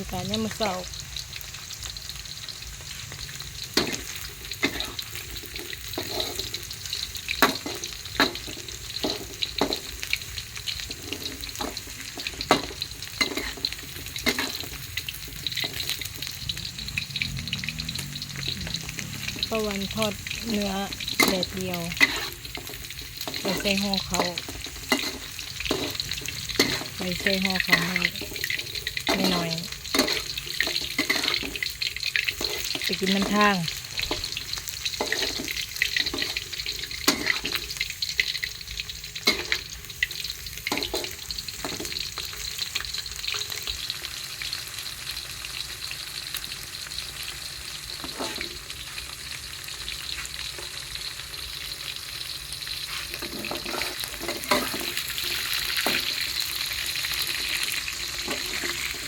ยากาศเนี่ยามมาเศร้าประวันทอดเนื้อแดดเดียวไปใส่ห่อเขาวไปใส่ห่อเขาให้ไม่น้อย ไปกินน้ำทาง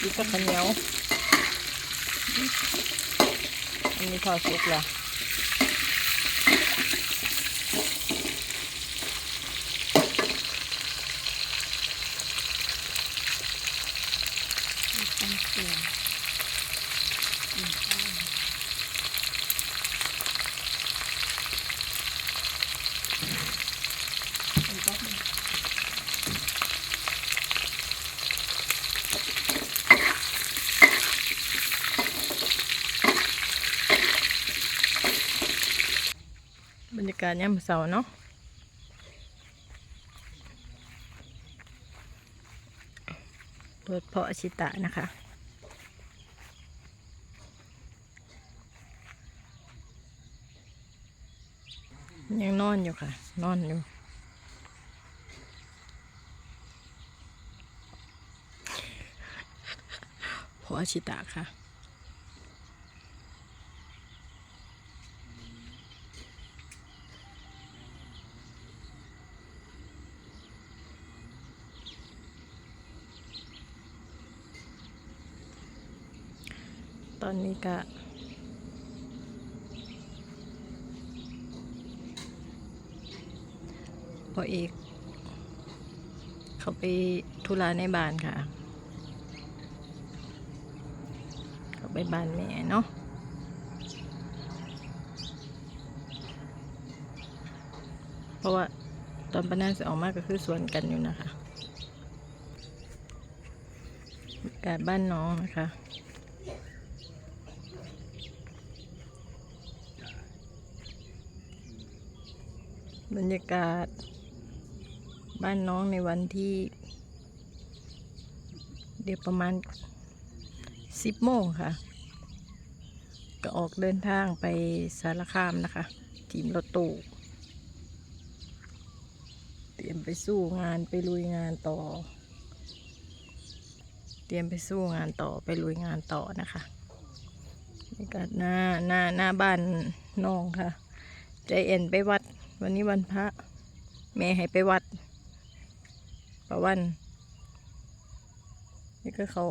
ดีกับข้าวเหนียว อันนี้ทอดสุกแล้วบรรยากาศยามเสาร์เนาะรถเพาะชิตะนะคะ ยังนอนอยู่ค่ะ นอนอยู่ เพาะชิตะค่ะ ตอนนี้ก็พอเอกเขาไปธุระในบ้านค่ะ เขาไปบ้านแม่เนาะเพราะว่าตอนปานนันจะออกมาก็คือสวนกันอยู่นะคะ กาศบ้านน้องนะคะ บรรยากาศ บ้านน้องในวันที่ เดี๋ยวประมาณสิบโมงค่ะ ก็ออกเดินทางไปสารคามนะคะ ทีมรถตู้เตรียมไปสู้งานไปลุยงานต่อ เตรียมไปสู้งานต่อไปลุยงานต่อนะคะบรรยากาศหน้าหน้าหน้าบ้านน้องค่ะ ใจเอ็นไปวัด วันนี้วันพระ แม่ให้ไปวัดประวัน นี่ก็เขา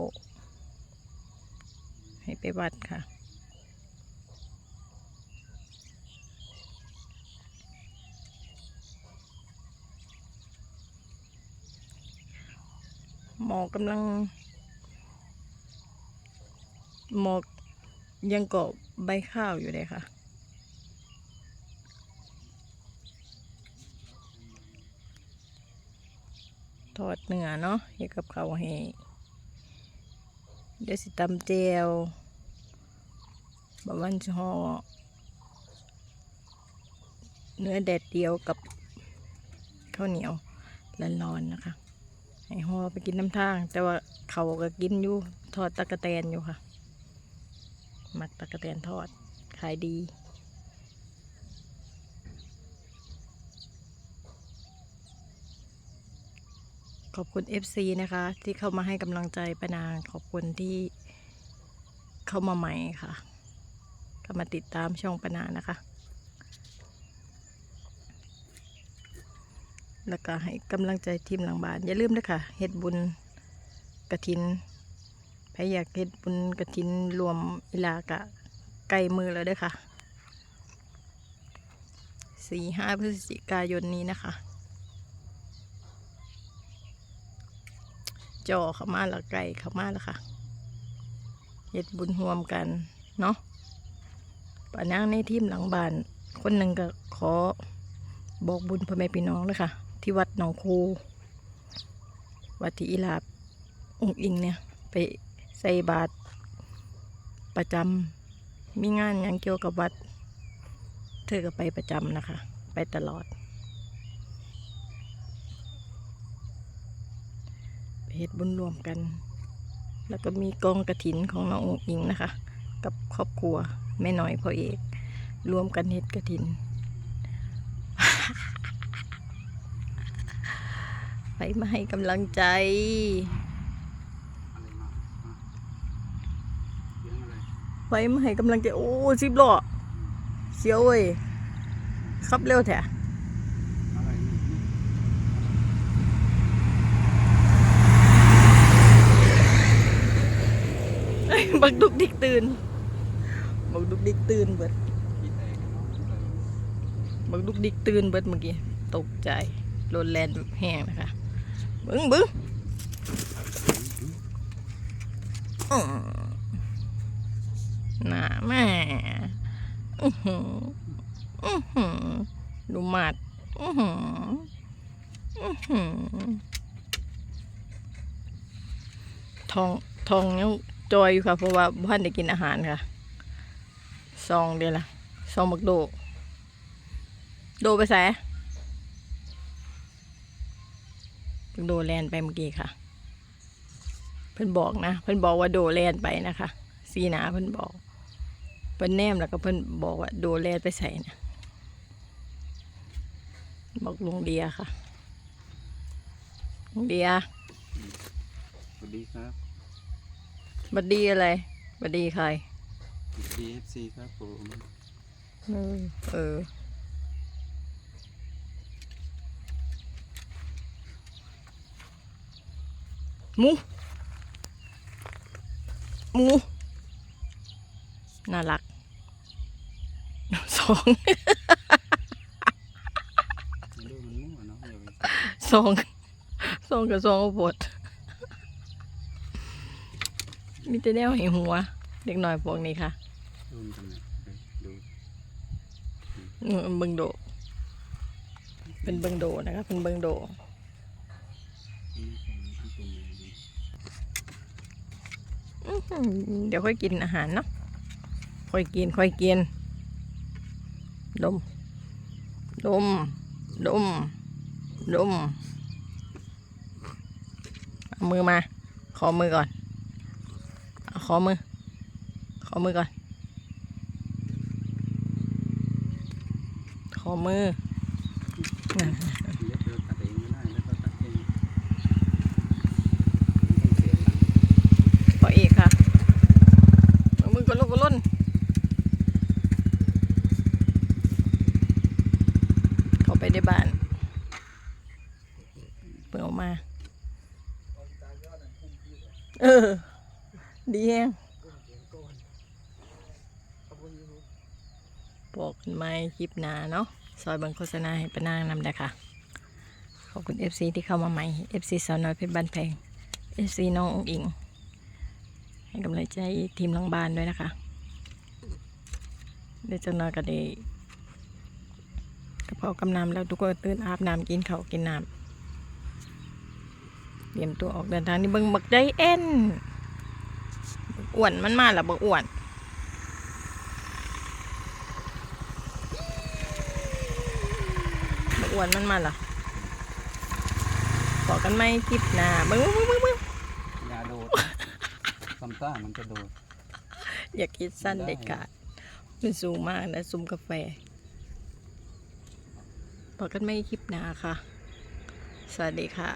ให้ไปวัดค่ะ หมอกกำลัง หมอกยังเกาะใบข้าวอยู่เลยค่ะ ทอดเนื้อเนาะเฮ็ดกับข้าวให้เดี๋ยวสิตำแจวบะวันจะห่อเนื้อแดดเดียวกับข้าวเหนียวร้อนๆนะคะ ให้ห่อไปกินน้ำทาง แต่ว่าเขาก็กินอยู่ทอดตะกะแตนอยู่ค่ะมักตะกะแตนทอดขายดี ขอบคุณ FC นะคะ ที่เข้ามาให้กำลังใจปนางขอบคุณที่เข้ามาใหม่ค่ะก็มาติดตามช่องปนานะคะ แล้วก็ให้กำลังใจทีมหลังบ้าน อย่าลืมด้วยค่ะเฮ็ดบุญกระถินใครอยากเฮ็ดบุญกระถินรวมอิลากะไกลมือแล้วเด้วยค่ะสี่ห้าพฤศจิกายนนี้นะคะ จอเข้ามาล้วไก่เข้ามาล้วค่ะเฮ็ดบุญร่วมกันเนาะป้านางในทีมหลังบ้าน คนหนึ่งก็ขอบอกบุญพ่อแม่พี่น้องเลยค่ะ ที่วัดหนองคูวัดที่อีลาบองค์อิงเนี่ย ไปใส่บาตรประจำมีงานยังเกี่ยวกับวัด เธอก็ไปประจำนะคะ ไปตลอดไป เฮ็ดบุญรวมกัน แล้วก็มีกองกระถินของน้ององอิงนะคะ กับครอบครัวแม่น้อยพ่อเอกรวมกันเฮ็ดกระถิน ไปมาให้กำลังใจไรมาอะเสียงอะไรไปมาให้กำลังใจ โอ้สิบล้อเสียวเว้ยขับเร็วแท้ อะไรนี่นี่ เอ้ย บักดุกดิกตื่น บักดุกดิกตื่นเบิดพี่แตบักดุกดิกตื่นเบิดเมื่อกี้ ตกใจโดนแลนแห้งนะคะบึ้งบึ้งอื้อน่าแม่อื้อหืออื้อหือดูหมัดอื้อหืออื้อหือทองทองยัง จอยอยู่ค่ะ เพราะว่าบ้านได้กินอาหารค่ะ ซองเดียวละซองบักโด โดไปใส่บักโดแลนไปเมื่อกี้ค่ะ เพิ่นบอกนะ เพิ่นบอกว่าโดแลนไปนะคะสีหนาเพิ่นบอก เพิ่นแนมแล้วก็เพิ่นบอกว่าโดแลนไปใส่นะบอกลุงเดียค่ะลุงเดียสวัสดีครับ บัดดีอะไร บัดดีใครสวัสดีเอฟซีครับผมเออเออ หมู หมู น่ารัก สองไม่รู้มันมั่วเนาะอย่าไป สอง สองกับสองปวด มีแต่แนวให้หัว เด็กหน่อยพวกนี้ค่ะเบิงโด เป็นเบิงโดนะคะเป็นเบิงโดเดี๋ยวค่อยกินอาหารเนาะค่อยกินค่อยกิน ดม ดม ดม ดม เอามือมา ขอมือก่อน ขอมือ ขอมือก่อน ขอมือ เล็บเราตัดเองไม่ได้แล้วก็ตัดเองต้องเสียตังค์ ขอเอกค่ะเอามือก่อนลูกก่อนล้นเข้าไปในบ้าน เปิดออกมา เออ ดีแฮงบอกไหมคลิปนาเนาะซอยบังโฆษณาให้ปนางนำได้ค่ะ ขอบคุณ FC ที่เข้ามาใหม่ FC สาวน้อยเพชรบ้านแพง FC น้ององอิง ให้กำลังใจทีมลังบานด้วยนะคะเดี๋ยวจะนอนกันดีกระเพรากำน้ำแล้วทุกคนตื่นอาบน้ำกินข้าวกินน้ำเตรียมตัวออกเดินทางนี่เบิ่งบักใจเอ็น อ้วนมันมาแล้วบักอ้วนบักอ้วนมันมาแล้วบอกกันไหมคลิปหน้าเบิ่งเบิ่งเบิ่งเบิ่งอย่าโดดซัมต้ามันจะโดดอยากคิดสั้นได้เด็ดขาดมันสูงมากนะซุ้มกาแฟบอกกันไม่คลิปหนาค่ะ สวัสดีค่ะ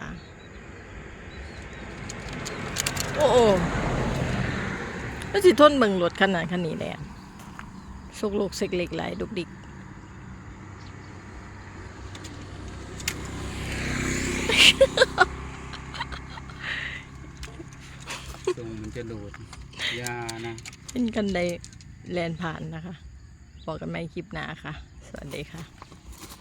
โอ้ โอ้แล้วสิทนเบิ่งรถขนาดคันนี้แหละสุกลูกเสกเล็กไหลายดุกดิกทรงมันจะโดดอย่านะเป็นกันไดแลนผ่านนะคะ บอกกันไม่คลิปหนาค่ะ สวัสดีค่ะ